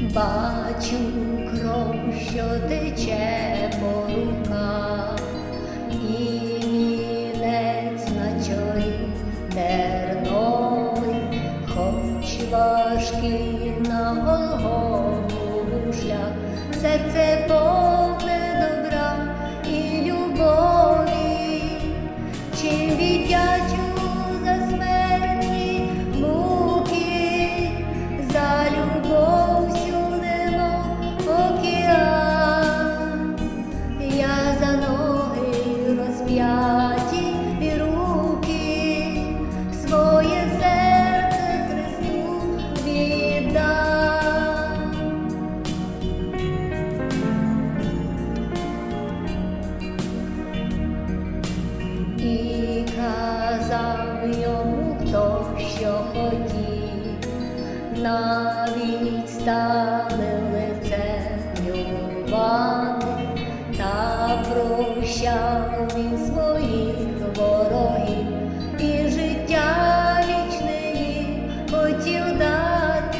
Бачу кров, що тече по руках, і мінець на чолі терновий, хоч важкий на Голгофу казав йому хто що хотів, навіть стали лице плювати, та прощав він своїх ворогів, і життя вічне хотів дати,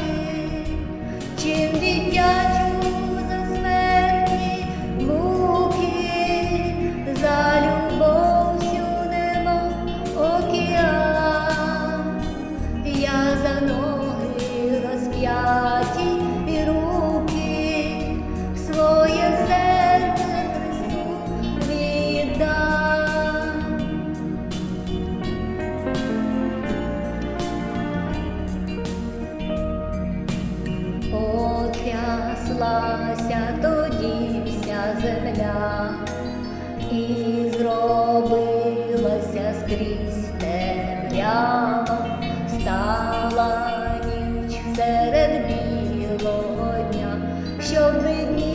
чим віддячу розпочалася тоді вся земля і зробилася скрізь темрява, стала ніч серед білого дня, щоб видні.